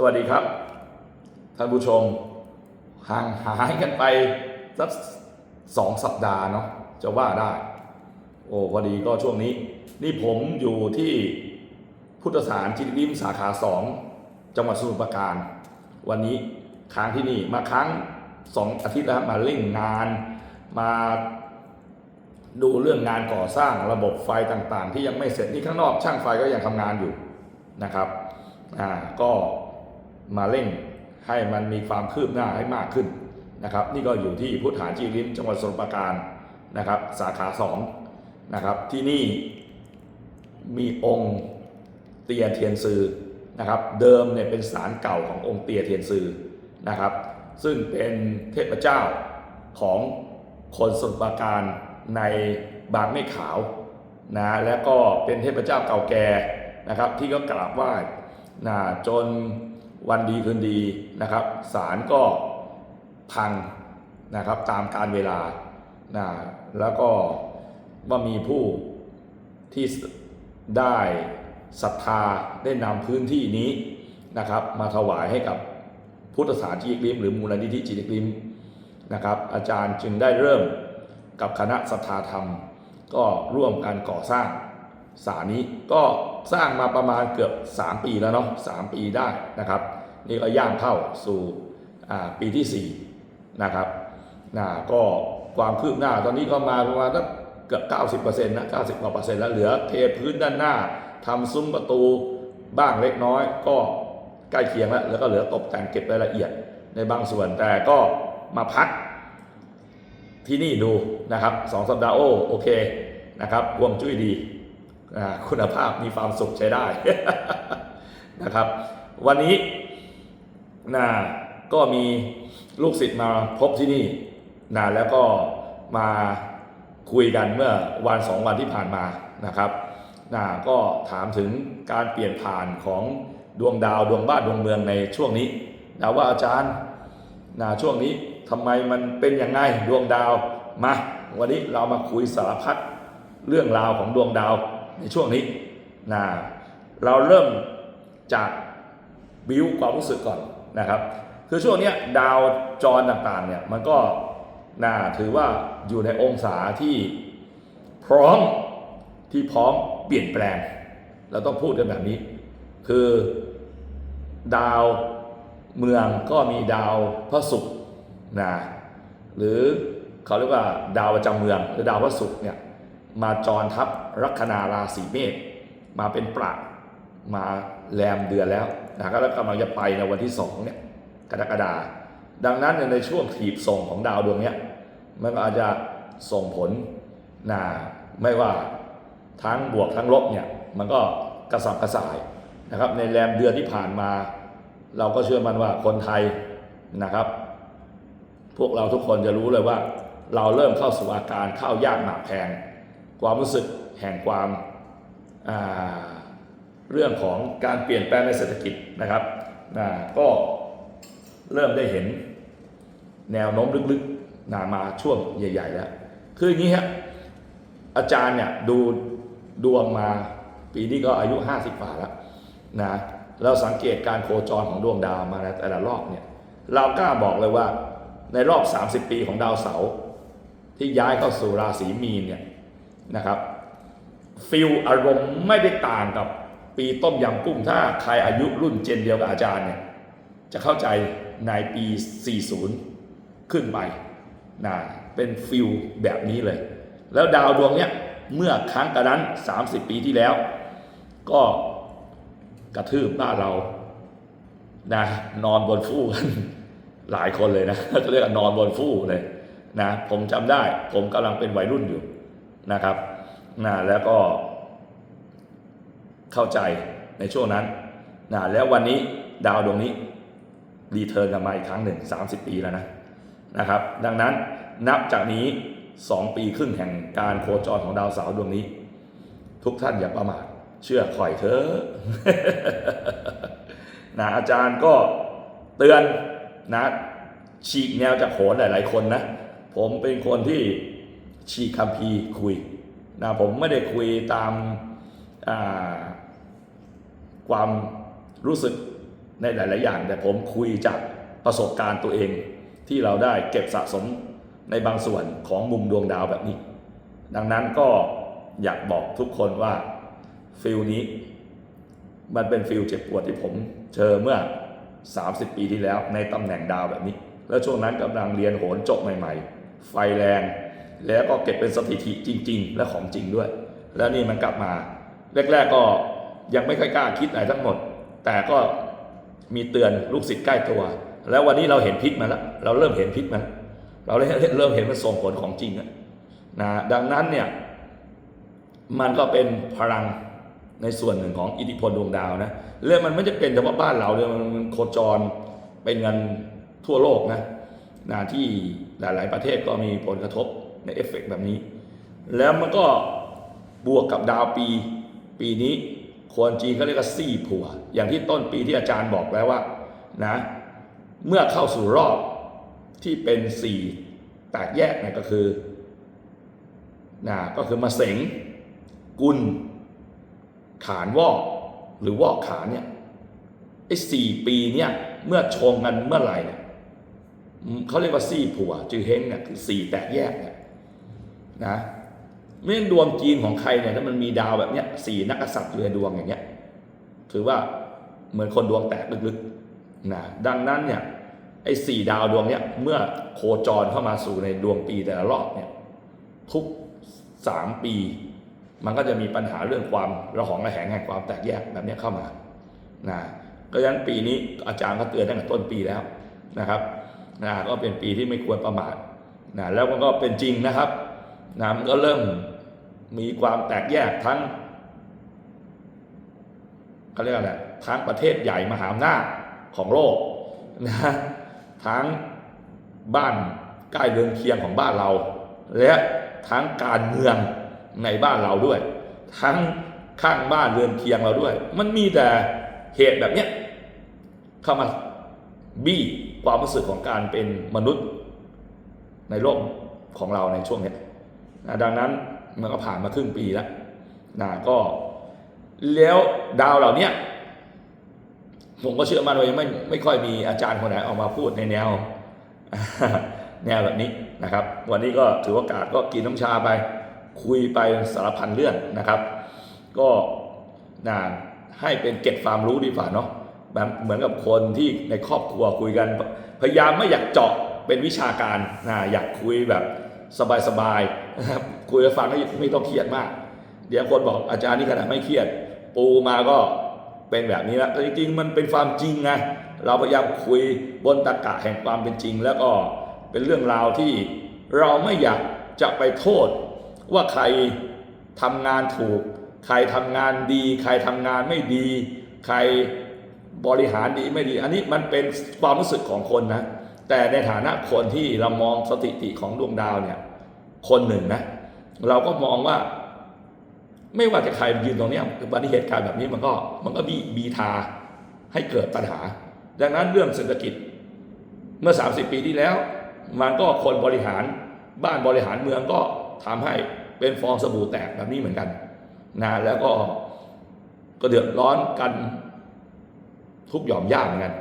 สวัสดีครับ ท่านผู้ชม ห่างหายกันไปสักสองสัปดาห์เนาะจะว่าได้ โอ้พอดีก็ช่วงนี้ นี่ผมอยู่ที่พุทธสานจิตวิมสาขาสองจังหวัดสมุทรปราการ วันนี้ค้างที่นี่มาค้างสองอาทิตย์แล้วครับมาเร่งงานมาดูเรื่องงานก่อสร้างระบบไฟต่างๆ ที่ยังไม่เสร็จที่ข้างนอกช่างไฟก็ยังทำงานอยู่นะครับอ่าก็ มาเร่งให้มันมีความคืบหน้าให้มากขึ้นนะครับ นี่ก็อยู่ที่พุทธาจีริมจังหวัดสมุทรปราการนะครับ สาขาสองนะครับที่นี่มีองค์เตียเทียนซือนะครับเดิมเนี่ยเป็นศาลเก่าขององค์เตียเทียนซือนะครับ ซึ่งเป็นเทพเจ้าของคนสมุทรปราการในบางไม่ขาวนะและก็เป็นเทพเจ้าเก่าแก่นะครับ ที่ก็กราบไหว้นะจน วันดีคืนดีนะครับศาลก็พังนะครับตามการเวลานะแล้วก็ว่ามีผู้ที่ได้ศรัทธาได้นำพื้นที่นี้นะครับ มาถวายให้กับพุทธศาสนาจิตริมหรือมูลนิธิจิตริมนะครับ อาจารย์จึงได้เริ่มกับคณะศรัทธาธรรม ก็ร่วมกันก่อสร้างศาลนี้ก็ สร้างมาประมาณเกือบ 3 ปีแล้วเนาะ3ปีได้นะครับ นี่ก็ย่างเข้าสู่ปีที่4นะครับนะก็ความคืบหน้าตอนนี้ก็มาประมาณสักเกือบ 90%นะ90กว่าเปอร์เซ็นต์แล้วเหลือเทพื้นด้านหน้าทำซุ้มประตูบ้างเล็กน้อย ก็ใกล้เคียงแล้ว แล้วก็เหลือตกแต่งเก็บรายละเอียดในบางส่วนแต่ก็มาพักที่นี่ดูนะครับสองสัปดาห์โอ้โอเคนะครับห่วงจุ้ยดี คุณภาพมีความสุขใช้ได้นะครับ วันนี้นะก็มีลูกศิษย์มาพบที่นี่นะแล้วก็มาคุยกันเมื่อวันสองวันที่ผ่านมานะครับนะก็ถามถึงการเปลี่ยนผ่านของดวงดาวดวงบ้านดวงเมืองในช่วงนี้นะว่าอาจารย์นะช่วงนี้ทำไมมันเป็นยังไงดวงดาวมาวันนี้เรามาคุยสารพัดเรื่องราวของดวงดาว ในช่วงนี้นะเราเริ่มจากบิวความรู้สึกก่อนนะครับคือช่วงนี้ดาวจรต่างๆเนี่ยมันก็น่าถือว่าอยู่ในองศาที่พร้อมที่พร้อมเปลี่ยนแปลง เราต้องพูดกันแบบนี้ คือดาวเมืองก็มีดาวพระศุกร์นะหรือเขาเรียกว่าดาวประจำเมืองหรือดาวพระศุกร์เนี่ย มาจรทับลัคนาราศีเมษมาเป็นประมาแรมเดือนแล้วนะก็แล้วกำลังจะไปในวันที่สองเนี่ยกรกฎาดังนั้นในช่วงถีบส่งของดาวดวงนี้มันก็อาจจะส่งผลนะไม่ว่าทั้งบวกทั้งลบเนี่ยมันก็กระสับกระส่ายนะครับในแรมเดือนที่ผ่านมา เราก็เชื่อมันว่าคนไทยนะครับ พวกเราทุกคนจะรู้เลยว่า เราเริ่มเข้าสู่อาการข้าวยากหมากแพง ความรู้สึกแห่งความาเรื่องของการเปลี่ยนแปลงในเศรษฐกิจนะครับก็เริ่มได้เห็นแนวโน้มลึกๆนะมาช่วงใหญ่ ๆ แล้ว คืออย่างนี้ครับอาจารย์เนี่ยดูดวงมาปีนี้ก็อายุ 50กว่าแล้วนะเราสังเกตการโคจรของดวงดาวมาในแต่ละรอบเนี่ยเรากล้าบอกเลยว่าในรอบ 30 ปีของดาวเสาร์ที่ย้ายเข้าสู่ราศีมีนเนี่ย นะครับฟิลอารมณ์ไม่ได้ต่างกับปีต้มยำกุ้งถ้าใครอายุรุ่นเจนเดียวกับอาจารย์เนี่ยจะเข้าใจในปี 40 ขึ้นไปนะเป็นฟิลแบบนี้เลย แล้วดาวดวงเนี้ยเมื่อครั้งกระนั้น 30 ปีที่แล้ว ก็กระทืบบ้านเรานะนอนบนฟูกกันหลายคนเลยนะจะเรียกนอนบนฟูกเลยนะผมจำได้ผมกำลังเป็นวัยรุ่นอยู่ นะครับนะแล้วก็เข้าใจในช่วงนั้นนะแล้ววันนี้ดาวดวงนี้รีเทิร์นกลับมาอีกครั้งหนึ่ง30 ปีแล้วนะนะครับ ดังนั้นนับจากนี้ 2 ปีครึ่งแห่งการโคจรของดาวเสาร์ดวงนี้ ทุกท่านอย่าประมาทเชื่อคอยเถอะนะอาจารย์ก็เตือนนะฉีกแนวจากโหนหลาย ๆ คนนะ ผมเป็นคนที่ ฉีกคัมภีคุยนะผมไม่ได้คุยตามาความรู้สึกในหลาย ๆ อย่าง แต่ผมคุยจากประสบการณ์ตัวเองที่เราได้เก็บสะสมในบางส่วนของมุมดวงดาวแบบนี้ ดังนั้นก็อยากบอกทุกคนว่าฟิลนี้ มันเป็นฟิลเจ็บปวดที่ผมเจอเมื่อ 30 ปีที่แล้วในตำแหน่งดาวแบบนี้ แล้วช่วงนั้นกำลังเรียนโหนจบใหม่ ๆ ไฟแรง แล้วก็เก็บเป็นสถิติจริง ๆ และของจริงด้วย แล้วนี่มันกลับมา แรก ๆ ก็ยังไม่ค่อยกล้าคิดอะไรทั้งหมด แต่ก็มีเตือนลูกศิษย์ใกล้ตัว แล้ววันนี้เราเห็นพิษมันแล้ว เราเริ่มเห็นพิษมัน เราเริ่มเห็นมันส่งผลของจริงนะดังนั้นเนี่ยมันก็เป็นพลังในส่วนหนึ่งของอิทธิพลดวงดาวนะเรื่องมันไม่จะเป็นเฉพาะบ้านเราเลยมันโคจรเป็นเงินทั่วโลกนะนะที่หลาย ๆ ประเทศก็มีผลกระทบ ในเอฟเฟกต์แบบนี้ แล้วมันก็บวกกับดาวปี ปีนี้คนจีนเขาเรียกว่าซี่ผัว อย่างที่ต้นปีที่อาจารย์บอกแล้วว่านะเมื่อเข้าสู่รอบที่เป็นสี่แตกแยกเนี่ยก็คือนะก็คือมาเสงกุลขานวอกหรือวอกขานเนี่ยไอ้สี่ปีเนี่ยเมื่อชงกันเมื่อไหร่เนี่ยเขาเรียกว่าซี่ผัวจือเฮงเนี่ยคือสี่แตกแยกเนี่ย นะไม่งั้นดวงจีนของใครเนี่ยถ้ามันมีดาวแบบเนี้ยสี่นักษัตริย์อยู่ในดวงอย่างเงี้ยถือว่าเหมือนคนดวงแตกลึกๆนะดังนั้นเนี่ยไอ้สี่ดาวดวงเนี้ยเมื่อโคจรเข้ามาสู่ในดวงปีแต่ละรอบเนี่ยทุกสามปี มันก็จะมีปัญหาเรื่องความระหองระแหงแห่งความแตกแยกแบบเนี้ยเข้ามานะก็ฉะนั้นปีนี้อาจารย์ก็เตือนตั้งแต่ต้นปีแล้วนะครับนะก็เป็นปีที่ไม่ควรประมาทนะแล้วก็เป็นจริงนะครับ นะมันก็เริ่มมีความแตกแยกทั้งเขาเรียกอะไรทั้งประเทศใหญ่มหาอำนาจของโลกนะทั้งบ้านใกล้เรือนเคียงของบ้านเรา และทั้งการเมืองในบ้านเราด้วย ทั้งข้างบ้านเรือนเคียงเราด้วย มันมีแต่เหตุแบบเนี้ยเข้ามาบี้ความรู้สึกของการเป็นมนุษย์ในโลกของเราในช่วงเนี้ย ดังนั้นมันก็ผ่านมาครึ่งปีแล้วนะก็แล้วดาวเหล่านี้ผมก็เชื่อมั่นว่ายังไม่ไม่ค่อยมีอาจารย์คนไหนออกมาพูดในแนว แนวแบบนี้นะครับ วันนี้ก็ถือโอกาสก็กินน้ำชาไป คุยไปสารพันเรื่องนะครับ ก็นะให้เป็นเก็บความรู้ดีกว่าเนาะแบบเหมือนกับคนที่ในครอบครัวคุยกัน พยายามไม่อยากเจาะเป็นวิชาการนะอยากคุยแบบสบายๆ นะครับคุยฟังแล้วไม่ต้องเครียดมาก เดี๋ยวคนบอกอาจารย์นี่ขนาดไม่เครียด ปูมาก็เป็นแบบนี้แล้วแต่จริงๆมันเป็นความจริงไงเราพยายามคุยบนตรรกะแห่งความเป็นจริง แล้วก็เป็นเรื่องราวที่เราไม่อยากจะไปโทษ ว่าใครทำงานถูก ใครทำงานดี ใครทำงานไม่ดี ใครบริหารดีไม่ดี อันนี้มันเป็นความรู้สึกของคนนะแต่ในฐานะคนที่เรามองสถิติของดวงดาวเนี่ย คนหนึ่งนะ เราก็มองว่า ไม่ว่าจะใครยืนตรงนี้ยอุบัติเหตุการณ์แบบนี้มันก็มันก็บีบีทาให้เกิดปัญหา ดังนั้นเรื่องเศรษฐกิจเมื่อ 30 ปีที่แล้ว มันก็คนบริหารบ้านบริหารเมืองก็ทำให้เป็นฟองสบู่แตกแบบนี้เหมือนกันนะแล้วก็ก็เดือดร้อนกันทุกหย่อมย่าเหมือนกัน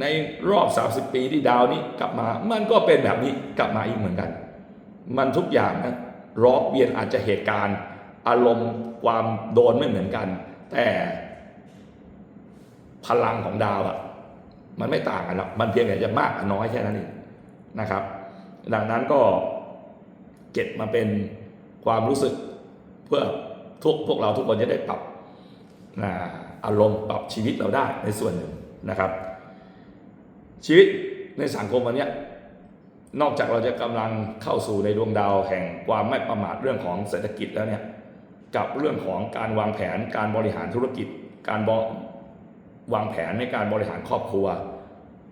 ในรอบ 30 ปีที่ดาวนี้กลับมา มันก็เป็นแบบนี้กลับมาอีกเหมือนกัน มันทุกอย่างนะร้องเบียนอาจจะเหตุการณ์ อารมณ์ความโดนไม่เหมือนกัน แต่พลังของดาวอะมันไม่ต่างกันหรอกมันเพียงแต่จะมากน้อยแค่นั้นเองนะครับ ดังนั้นก็เก็บมาเป็นความรู้สึกเพื่อทุกพวกเราทุกคนจะได้ปรับอารมณ์ปรับชีวิตเราได้ในส่วนหนึ่งนะครับ ชีวิตในสังคมวันนี้ นอกจากเราจะกำลังเข้าสู่ในดวงดาวแห่งความไม่ประมาทเรื่องของเศรษฐกิจแล้วเนี่ยกับเรื่องของการวางแผนการบริหารธุรกิจ การวางแผนในการบริหารครอบครัว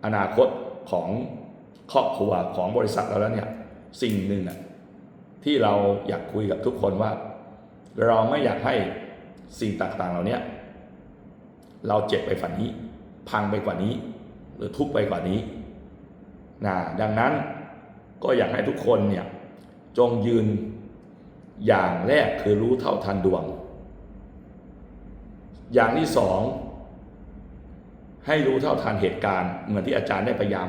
อนาคตของครอบครัวของบริษัทเราแล้วเนี่ยสิ่งหนึ่งอะที่เราอยากคุยกับทุกคนว่า เราไม่อยากให้สิ่งต่างๆเหล่านี้เราเจ็บไปฝันนี้ พังไปกว่านี้ หรือทุกไปกว่านี้นะดังนั้น ก็อยากให้ทุกคนเนี่ยจงยืนอย่างแรกคือรู้เท่าทันดวง อย่างที่สองให้รู้เท่าทันเหตุการณ์เหมือนที่อาจารย์ได้พยายาม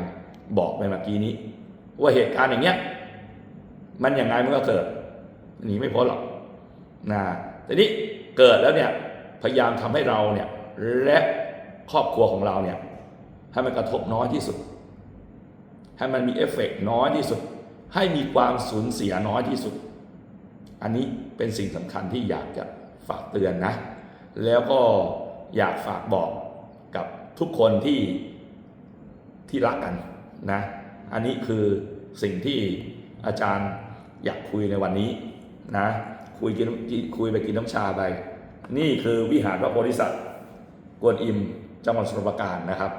บอกไปเมื่อกี้นี้ ว่าเหตุการณ์อย่างเงี้ยมันอย่างไงมันก็เกิดหนีไม่พ้นหรอกนะทีนี้เกิดแล้วเนี่ยพยายามทำให้เราเนี่ยและครอบครัวของเราเนี่ยให้มันกระทบน้อยที่สุด ให้มันมีเอฟเฟกต์น้อยที่สุด ให้มีความสูญเสียน้อยที่สุด อันนี้เป็นสิ่งสำคัญที่อยากจะฝากเตือนนะ แล้วก็อยากฝากบอกกับทุกคนที่ที่รักกันนะ อันนี้คือสิ่งที่อาจารย์อยากคุยในวันนี้นะคุยกินคุยไปกินน้ำชาไป นี่คือวิหารพระโพธิสัตว์กวนอิมจังหวัดสมุทรปราการนะครับ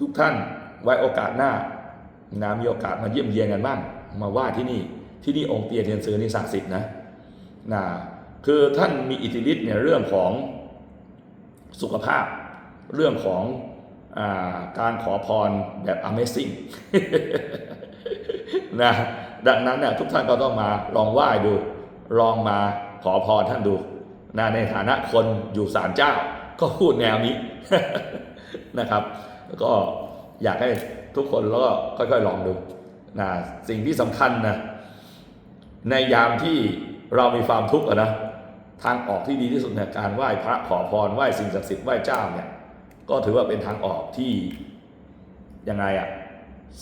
ทุกท่านไว้โอกาสหน้า นะมีโอกาสมาเยี่ยมเยียนกันบ้าง มาไหว้ที่นี่ที่นี่องค์เตียเทียนซื้อนี่ศักดิ์สิทธิ์นะนะคือท่านมีอิทธิฤทธิ์เนี่ยเรื่องของสุขภาพ เรื่องของอาการขอพรแบบ Amazing นะดังนั้นเนี่ยทุกท่านก็ต้องมาลองไหว้ดู ลองมาขอพรท่านดูนะในฐานะคนอยู่ศาลเจ้า ก็พูดแนวนี้นะครับ ก็อยากให้ ทุกคนแล้วก็ค่อยๆลองดูนะสิ่งที่สำคัญนะในยามที่เรามีความทุกข์อะนะทางออกที่ดีที่สุดเนี่ยการไหว้พระขอพรไหว้สิ่งศักดิ์สิทธิ์ไหว้เจ้าเนี่ยก็ถือว่าเป็นทางออกที่ยังไงอะ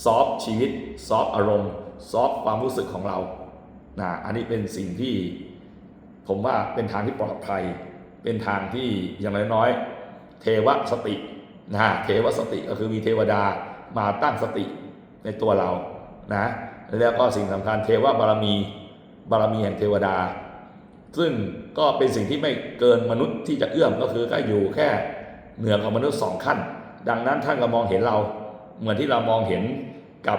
ซอฟชีวิตซอฟอารมณ์ซอฟความรู้สึกของเรานะอันนี้เป็นสิ่งที่ผมว่าเป็นทางที่ปลอดภัย เป็นทางที่อย่างน้อยๆเทวสตินะเทวสติก็คือมีเทวดา มาตั้งสติในตัวเรานะแล้วก็สิ่งสำคัญเทวบารมีบารมีแห่งเทวดา ซึ่งก็เป็นสิ่งที่ไม่เกินมนุษย์ที่จะเอื้อมก็คือก็อยู่แค่เหนือกว่ามนุษย์สองขั้น ดังนั้นท่านก็มองเห็นเราเหมือนที่เรามองเห็นกับ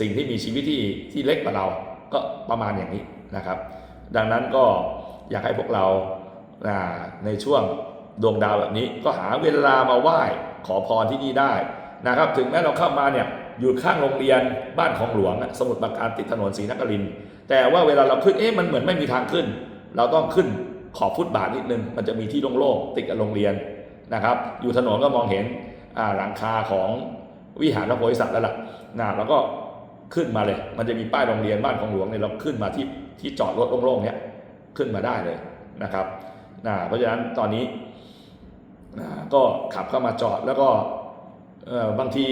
สิ่งที่มีชีวิตที่ที่เล็กกว่าเราก็ประมาณอย่างนี้นะครับ ดังนั้นก็อยากให้พวกเราาในช่วงดวงดาวแบบนี้ก็หาเวลามาไหว้ขอพรที่นี่ได้ นะครับ ถึงแม้เราเข้ามาเนี่ยอยู่ข้างโรงเรียนบ้านของหลวง สมุทรปราการติดถนนศรีนครินแต่ว่าเวลาเราขึ้นเอ๊ะมันเหมือนไม่มีทางขึ้น เราต้องขึ้นขอบฟุตบาทนิดนึง มันจะมีที่โล่งๆติดกับโรงเรียนนะครับ อยู่ถนนก็มองเห็นหลังคาของวิหารพระโพธิสัตว์แล้วล่ะนะแล้วก็ขึ้นมาเลย มันจะมีป้ายโรงเรียนบ้านของหลวงเนี่ยเราขึ้นมาที่ที่จอดรถโล่งๆเนี่ยขึ้นมาได้เลยนะครับนะเพราะฉะนั้นตอนนี้นะก็ขับเข้ามาจอดแล้วก็ บางที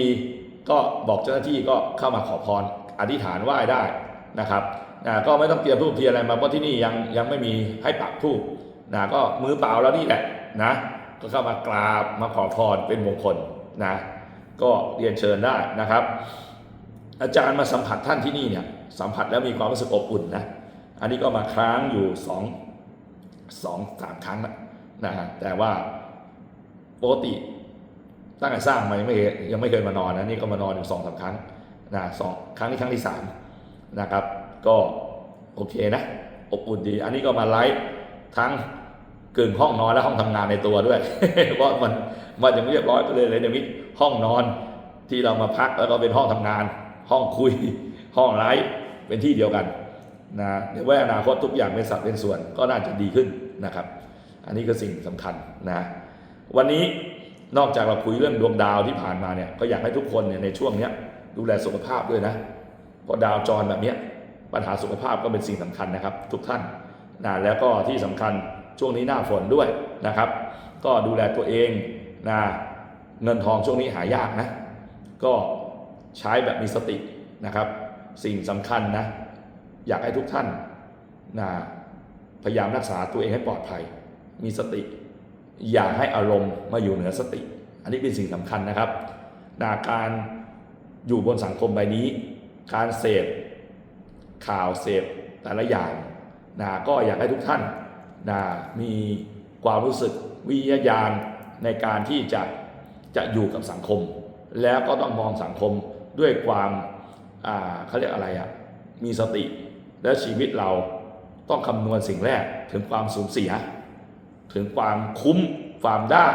ก็บอกเจ้าหน้าที่ก็เข้ามาขอพรอธิษฐานไหว้ได้นะครับนะก็ไม่ต้องเตรียมทูบเทียนอะไรมาเพราะที่นี่ยังยังไม่มีให้ปักทูบนะก็มือเปล่าแล้วนี่แหละนะก็เข้ามากราบมาขอพรเป็นมงคลนะก็เรียนเชิญได้นะครับ อาจารย์มาสัมผัสท่านที่นี่เนี่ยสัมผัสแล้วมีความรู้สึกอบอุ่นนะอันนี้ก็มาค้างอยู่สองสองสามครั้งนะนะฮะแต่ว่าปกติ ตั้งแต่สร้างมายังไม่เคยยังไม่เคยมานอนนะนี่ก็มานอนอยู่สองสามครั้งนะสองครั้งนี้ครั้งที่สามนะครับ ก็โอเคนะอบอุ่นดี อันนี้ก็มาไลฟ์ทั้งกึ่งห้องนอนและห้องทำงานในตัวด้วย เพราะมันมันยังไม่เรียบร้อยไปเลยเลยเนมิห้องนอนที่เรามาพักแล้วก็เป็นห้องทำงาน ห้องคุย ห้องไลฟ์เป็นที่เดียวกันนะเดี๋ยวว่าอนาคตทุกอย่างเป็นสัดเป็นส่วนก็น่าจะดีขึ้นนะครับ อันนี้ก็สิ่งสำคัญนะวันนี้ นอกจากเราคุยเรื่องดวงดาวที่ผ่านมาเนี่ยก็อยากให้ทุกคนเนี่ยในช่วงเนี้ยดูแลสุขภาพด้วยนะเพราะดาวจรแบบเนี้ยปัญหาสุขภาพก็เป็นสิ่งสำคัญนะครับ ทุกท่านนะแล้วก็ที่สำคัญช่วงนี้หน้าฝนด้วยนะครับ ก็ดูแลตัวเองนะเงินทองช่วงนี้หายากนะ ก็ใช้แบบมีสตินะครับ สิ่งสำคัญนะอยากให้ทุกท่านนะพยายามรักษาตัวเองให้ปลอดภัย มีสติ อย่าให้อารมณ์มาอยู่เหนือสติ อันนี้เป็นสิ่งสำคัญนะครับนะการอยู่บนสังคมใบนี้ การเสพข่าวเสพแต่ละอย่างนะก็อยากให้ทุกท่านนะมีความรู้สึกวิทยาญาณในการที่จะจะอยู่กับสังคม แล้วก็ต้องมองสังคมด้วยความอ่าเขาเรียกอะไรอะ่ะมีสติและชีวิตเราต้องคำนวณสิ่งแรกถึงความสูญเสีย ถึงความคุ้มความได้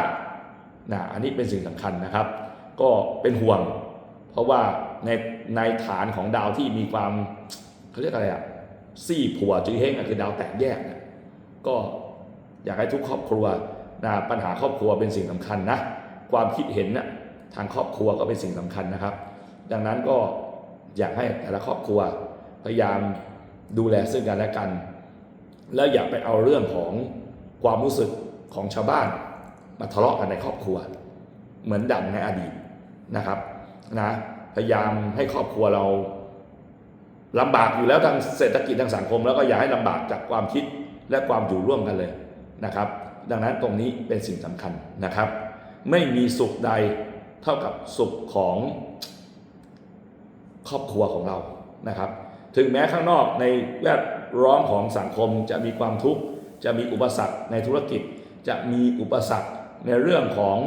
นะอันนี้เป็นสิ่งสำคัญนะครับ ก็เป็นห่วง เพราะว่าในในฐานของดาวที่มีความเขาเรียกอะไรอะซี่ผัวจื้อเฮงอะคือดาวแตกแยกเนี่ยก็อยากให้ทุกครอบครัวนะปัญหาครอบครัวเป็นสิ่งสำคัญนะความคิดเห็นน่ะทางครอบครัวก็เป็นสิ่งสำคัญนะครับ ดังนั้นก็อยากให้แต่ละครอบครัวพยายามดูแลซึ่งกันและกัน แล้วอย่าไปเอาเรื่องของ ความรู้สึกของชาวบ้าน มาทะเลาะกันในครอบครัว เหมือนดังในอดีตนะครับนะพยายามให้ครอบครัวเราลำบากอยู่แล้วทางเศรษฐกิจทางสังคม แล้วก็อย่าให้ลำบากจากความคิดและความอยู่ร่วมกันเลยนะครับ ดังนั้นตรงนี้เป็นสิ่งสำคัญนะครับ ไม่มีสุขใดเท่ากับสุขของครอบครัวของเรานะครับ ถึงแม้ข้างนอกในแวดล้อมของสังคมจะมีความทุกข์ จะมีอุปสรรคในธุรกิจ จะมีอุปสรรคในเรื่องของ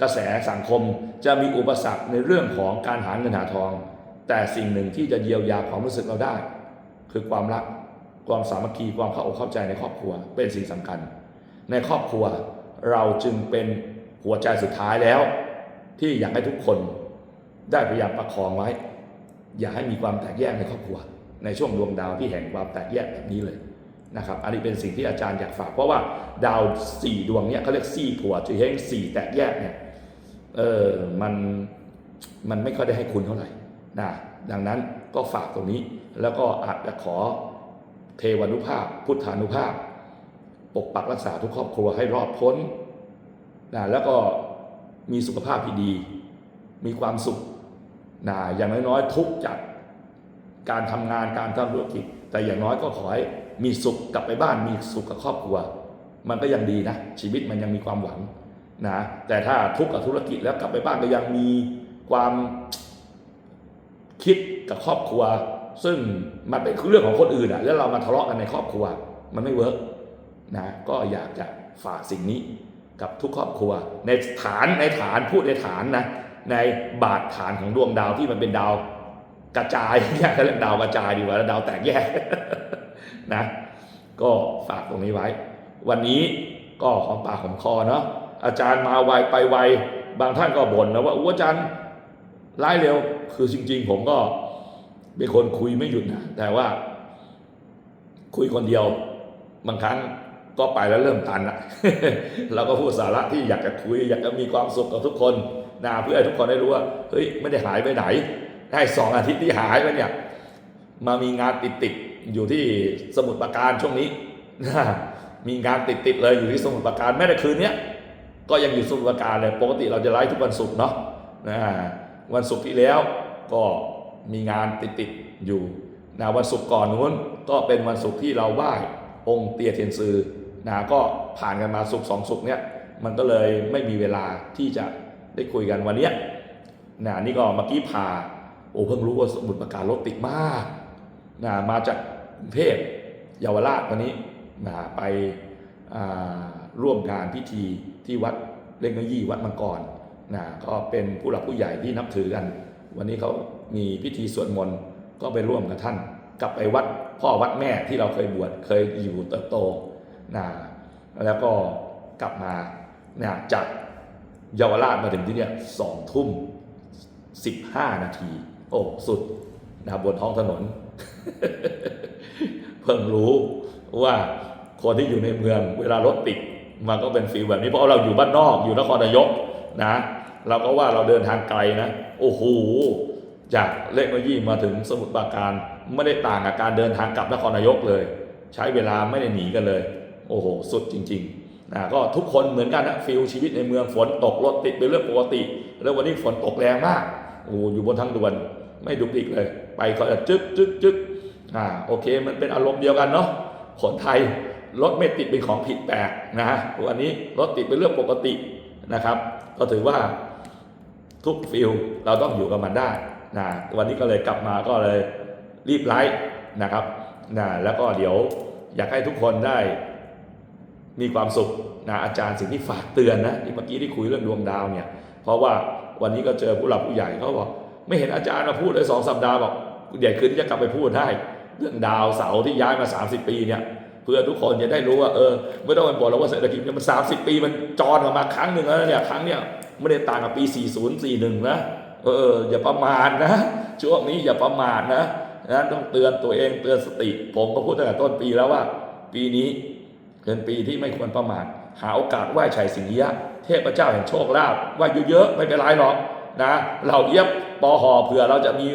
กระแสสังคม จะมีอุปสรรคในเรื่องของการหาเงินหาทอง แต่สิ่งหนึ่งที่จะเยียวยาความรู้สึกเราได้ คือความรักความสามัคคีความเข้าอกเข้าใจในครอบครัวเป็นสิ่งสำคัญ ในครอบครัวเราจึงเป็นหัวใจสุดท้ายแล้ว ที่อยากให้ทุกคนได้พยายามประคองไว้ อย่าให้มีความแตกแยกในครอบครัว ในช่วงดวงดาวที่แห่งความแตกแยกแบบนี้เลย นะครับ อันนี้เป็นสิ่งที่อาจารย์อยากฝาก เพราะว่าดาวสี่ดวงเนี้ยเขาเรียกสี่ผัวจุยเฮงสี่แตกแยกเนี่ย เออมันมันไม่ค่อยได้ให้คุณเท่าไหร่นะดังนั้นก็ฝากตรงนี้แล้วก็อาจจะขอเทวานุภาพ พุทธานุภาพ ปกปักรักษาทุกครอบครัวให้รอดพ้นนะแล้วก็มีสุขภาพที่ดี มีความสุขนะอย่างน้อยๆทุกจากการทำงานการทำธุรกิจ แต่อย่างน้อยก็ขอให้ มีสุขกลับไปบ้านมีสุขกับครอบครัว มันก็ยังดีนะ ชีวิตมันยังมีความหวังนะแต่ถ้าทุกข์กับธุรกิจแล้วกลับไปบ้านก็ยังมีความคิดกับครอบครัว ซึ่งมันเป็นเรื่องของคนอื่นอะแล้วเรามาทะเลาะกันในครอบครัว มันไม่เวิร์กนะก็อยากจะฝากสิ่งนี้กับทุกครอบครัว ในฐานในฐานพูดในฐานนะในบาดฐานของดวงดาวที่มันเป็นดาวกระจายเนี่ยเขาเรียกดาวกระจายดีกว่าแล้วดาวแตกแยก นะ ก็ฝากตรงนี้ไว้ วันนี้ก็ของปากของคอเนาะอาจารย์มาไวไปไวบางท่านก็บ่นนะว่าอู้อาจารย์ไล่เร็ว คือจริง ๆ ผมก็เป็นคนคุยไม่หยุดนะแต่ว่า คุยคนเดียว บางครั้งก็ไปแล้วเริ่มตันละเราก็พูดสาระที่อยากจะคุย อยากจะมีความสุขกับทุกคนนะเพื่อให้ทุกคนได้รู้ว่าเฮ้ยไม่ได้หายไปไหน ได้สองอาทิตย์ที่หายไปเนี่ย มามีงานติดติดๆ อยู่ที่สมุทรปราการช่วงนี้ มีงานติดๆเลยอยู่ที่สมุทรปราการแม้แต่คืนนี้ก็ยังอยู่สมุทรปราการเลยปกติเราจะไลฟ์ทุกวันศุกร์เนาะนะวันศุกร์ที่แล้วก็มีงานติดๆอยู่นะวันศุกร์ก่อนนู้นก็เป็นวันศุกร์ที่เราไหว้องค์เตียเทียนซือนะก็ผ่านกันมาศุกร์สองศุกร์เนี้ยมันก็เลยไม่มีเวลาที่จะได้คุยกันวันเนี้ยนะนี่ก็เมื่อกี้พาโอ้เพิ่งรู้ว่าสมุทรปราการรถติดมากนะมาจาก รุงเทพเยาวราชวันนี้นะไปร่วมงานพิธีที่วัดเล่งนยี่วัดมังกรนะก็เป็นผู้หลักผู้ใหญ่ที่นับถือกัน วันนี้เขามีพิธีสวดมนต์ก็ไปร่วมกับท่านกลับไปวัดพ่อวัดแม่ที่เราเคยบวชเคยอยู่เติบโตนะแล้วก็กลับมานะจากเยาวราชมาถึงที่เนี่ยสองทุ่ม15นาที โอ้ สุดนะบนท้องถนน เพิ่งรู้ว่าคนที่อยู่ในเมืองเวลารถติดมันก็เป็นฟีลแบบนี้เพราะเราอยู่บ้านนอกอยู่นครนายกนะ เราก็ว่าเราเดินทางไกลนะ โอ้โหจากเลขโนยี่มาถึงสมุทรปราการไม่ได้ต่างกับการเดินทางกลับนครนายกเลย ใช้เวลาไม่ได้หนีกันเลย โอ้โห สุดจริงๆนะก็ทุกคนเหมือนกันนะฟิลชีวิตในเมืองฝนตกรถติดเป็นเรื่องปกติ แล้ววันนี้ฝนตกแรงมากโอ้อยู่บนทางด่วนไม่ดุกดิกเลย ไปก็จะจึ๊กจึ๊กจึ๊ก อ่าโอเคมันเป็นอารมณ์เดียวกันเนาะคนไทยรถไม่ติดเป็นของผิดแปลกนะฮะวันนี้รถติดเป็นเรื่องปกตินะครับ ก็ถือว่าทุกฟิลเราต้องอยู่กับมันได้นะวันนี้ก็เลยกลับมาก็เลยรีบไลฟ์นะครับนะแล้วก็เดี๋ยวอยากให้ทุกคนได้มีความสุขนะอาจารย์สิ่งที่ฝากเตือนนะที่เมื่อกี้ที่คุยเรื่องดวงดาวเนี่ยเพราะว่าวันนี้ก็เจอผู้หลักผู้ใหญ่เขาบอกไม่เห็นอาจารย์มาพูดเลยสองสัปดาห์บอกใหญ่คืนจะกลับไปพูดได้ รื่องดาวเสาที่ย้ายมา 30 ปีเนี่ยเพื่อทุกคนจะได้รู้ว่าเออไม่ต้องไปบอกเราว่าเศรษฐกิจเนี่ยมัน30 ปีมันจรออกมาครั้งหนึ่งแล้วเนี่ยครั้งเนี่ยไม่ได้ต่างกับปี 40 41 นะเอออย่าประมาทนะ ช่วงนี้อย่าประมาทนะนะต้องเตือนตัวเองเตือนสติ ผมก็พูดตั้งแต่ต้นปีแล้วว่า ปีนี้เป็นปีที่ไม่ควรประมาทหาโอกาสไหว้ชัยสิงห์ยะเทพเจ้าแห่งโชคลาภไหว่าเยอะๆไม่เป็นไรหรอกนะเราเยียบปอหอเผื่อเราจะมี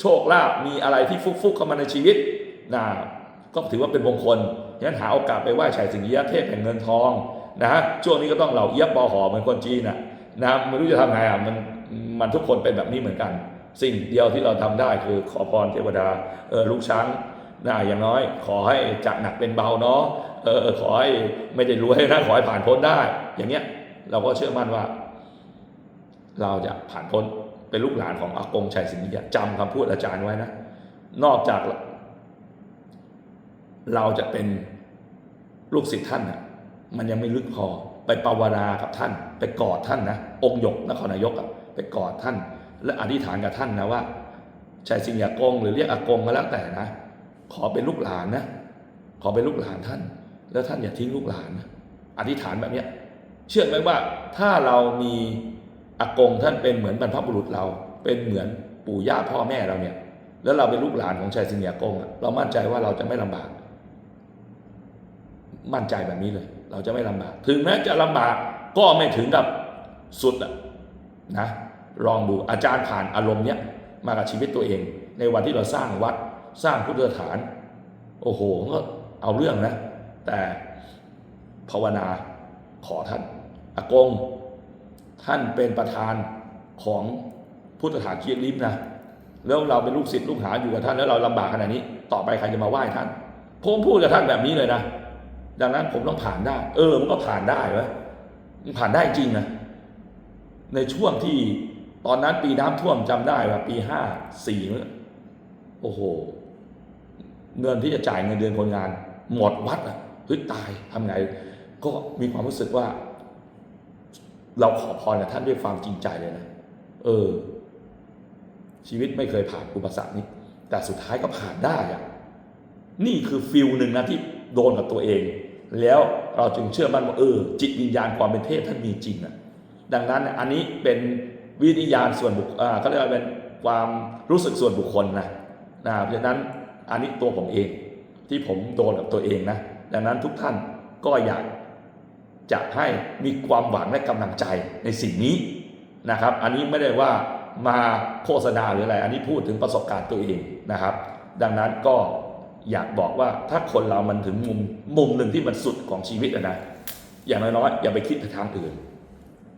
โชคลาภมีอะไรที่ฟุกๆเข้ามาในชีวิตนะก็ถือว่าเป็นมงคลงั้นหาโอกาสไปไหว้ชัยสิงเอียะเทพแห่งเงินทองนะฮะช่วงนี้ก็ต้องเหล่าเอียบปอหอเหมือนคนจีนนะนะไม่รู้จะทำไงอะมันมันทุกคนเป็นแบบนี้เหมือนกัน สิ่งเดียวที่เราทำได้คือขอพรเทวดาเออลูกช้างนะอย่างน้อย ขอให้จากหนักเป็นเบาเนาะเออขอให้ไม่ได้รวยนะขอให้ผ่านพ้นได้ อย่างเงี้ยเราก็เชื่อมั่นว่า เราจะผ่านพ้น เป็นลูกหลานของอากงชัยสิงห์จำคำพูดอาจารย์ไว้นะ นอกจาก เราจะเป็นลูกศิษย์ท่านน่ะมันยังไม่ลึกพอไปปาวนากับท่าน ไปกอดท่านนะองค์หยกนครนายกอะไปกอดท่าน และอธิษฐานกับท่านนะว่าชัยสิงห์กงหรือเรียกอากงก็แล้วแต่นะ ขอเป็นลูกหลานนะ ขอเป็นลูกหลานท่าน แล้วท่านอย่าทิ้งลูกหลานนะอธิษฐานแบบเนี้ยเชื่อไหมว่าถ้าเรามี อากงท่านเป็นเหมือนบรรพบุรุษเรา เป็นเหมือนปู่ย่าพ่อแม่เราเนี่ย แล้วเราเป็นลูกหลานของชัยสิงห์อากงอะเรามั่นใจว่าเราจะไม่ลำบาก มั่นใจแบบนี้เลย เราจะไม่ลำบาก ถึงแม้จะลำบากก็ไม่ถึงกับสุดอะนะ ลองดูอาจารย์ผ่านอารมณ์เนี้ยมากับชีวิตตัวเอง ในวันที่เราสร้างวัดสร้างพุทธสถาน โอ้โหก็เอาเรื่องนะ แต่ภาวนาขอท่านอากง ท่านเป็นประธานของพุทธถานเคียงลิมนะแล้วเราเป็นลูกศิษย์ลูกหาอยู่กับท่านแล้วเราลำบากขนาดนี้ ต่อไปใครจะมาไหว้ท่าน ผมพูดกับท่านแบบนี้เลยนะดังนั้นผมต้องผ่านได้ เออมันก็ผ่านได้เว้ยมันผ่านได้จริงนะในช่วงที่ตอนนั้นปีน้ำท่วมจำได้ว่าปีห้าสี่โอ้โห เงินที่จะจ่ายเงินเดือนคนงาน หมดวัดอะเฮ้ยตายทำไง ก็มีความรู้สึกว่า เราขอพรกับท่านด้วยความจริงใจเลยนะ เออ ชีวิตไม่เคยผ่านอุปสรรคนี้ แต่สุดท้ายก็ผ่านได้อะนี่คือฟิลหนึ่งนะที่โดนกับตัวเอง แล้วเราจึงเชื่อมั่นว่าเออ จิตวิญญาณความเป็นเทพท่านมีจริงนะดังนั้นอันนี้เป็นวิญญาณส่วนบุคอ่าเขาเรียกว่าเป็นความรู้สึกส่วนบุคคลนะนะเพราะฉะนั้นอันนี้ตัวผมเองที่ผมโดนกับตัวเองนะ ดังนั้นทุกท่านก็อยาก จะให้มีความหวังและกำลังใจในสิ่งนี้นะครับ อันนี้ไม่ได้ว่ามาโฆษณาหรืออะไร อันนี้พูดถึงประสบการณ์ตัวเองนะครับ ดังนั้นก็อยากบอกว่าถ้าคนเรามันถึงมุมมุมหนึ่งที่มันสุดของชีวิตอะนะอย่างน้อยๆอย่าไปคิดไปทางอื่น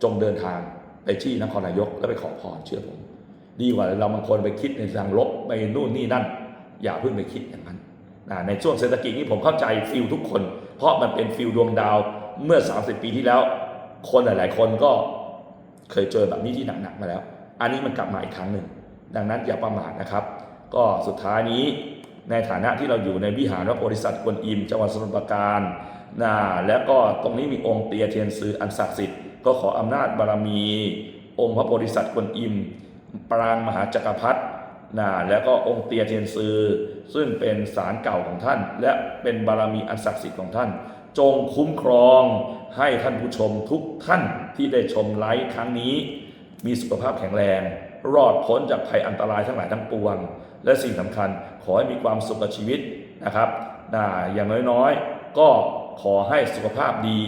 จงเดินทางไปที่นครนายกแล้วไปขอพรเชื่อผม ดีกว่าเราบางคนไปคิดในทางลบไปนู่นนี่นั่น อย่าเพิ่งไปคิดอย่างนั้นในช่วงเศรษฐกิจนี้ผมเข้าใจฟิลทุกคน เพราะมันเป็นฟิลดวงดาว เมื่อ 30 ปีที่แล้ว คนหลาย ๆ คนก็เคยเจอแบบนี้ที่หนัก ๆ มาแล้ว อันนี้มันกลับมาอีกครั้งหนึ่ง ดังนั้นอย่าประมาทนะครับ ก็สุดท้ายนี้ในฐานะที่เราอยู่ในวิหารพระโพธิสัตว์กวนอิมจังหวัดสมุทรปราการนะแล้วก็ตรงนี้มีองค์เตียเทียนซืออันศักดิ์สิทธิ์ก็ขออำนาจบารมี องค์พระโพธิสัตว์กวนอิม ปรางมหาจักรพรรดินะแล้วก็องค์เตียเทียนซือ ซึ่งเป็นศาลเก่าของท่าน และเป็นบารมีอันศักดิ์สิทธิ์ของท่าน จงคุ้มครองให้ท่านผู้ชมทุกท่านที่ได้ชมไลฟ์ครั้งนี้ มีสุขภาพแข็งแรง รอดพ้นจากภัยอันตรายทั้งหลายทั้งปวง และสิ่งสำคัญขอให้มีความสุขกับชีวิตนะครับนะอย่างน้อยๆ ก็ขอให้สุขภาพดี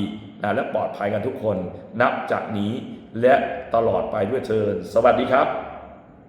นะและปลอดภัยกันทุกคน นับจากนี้และตลอดไปด้วยเทินสวัสดีครับ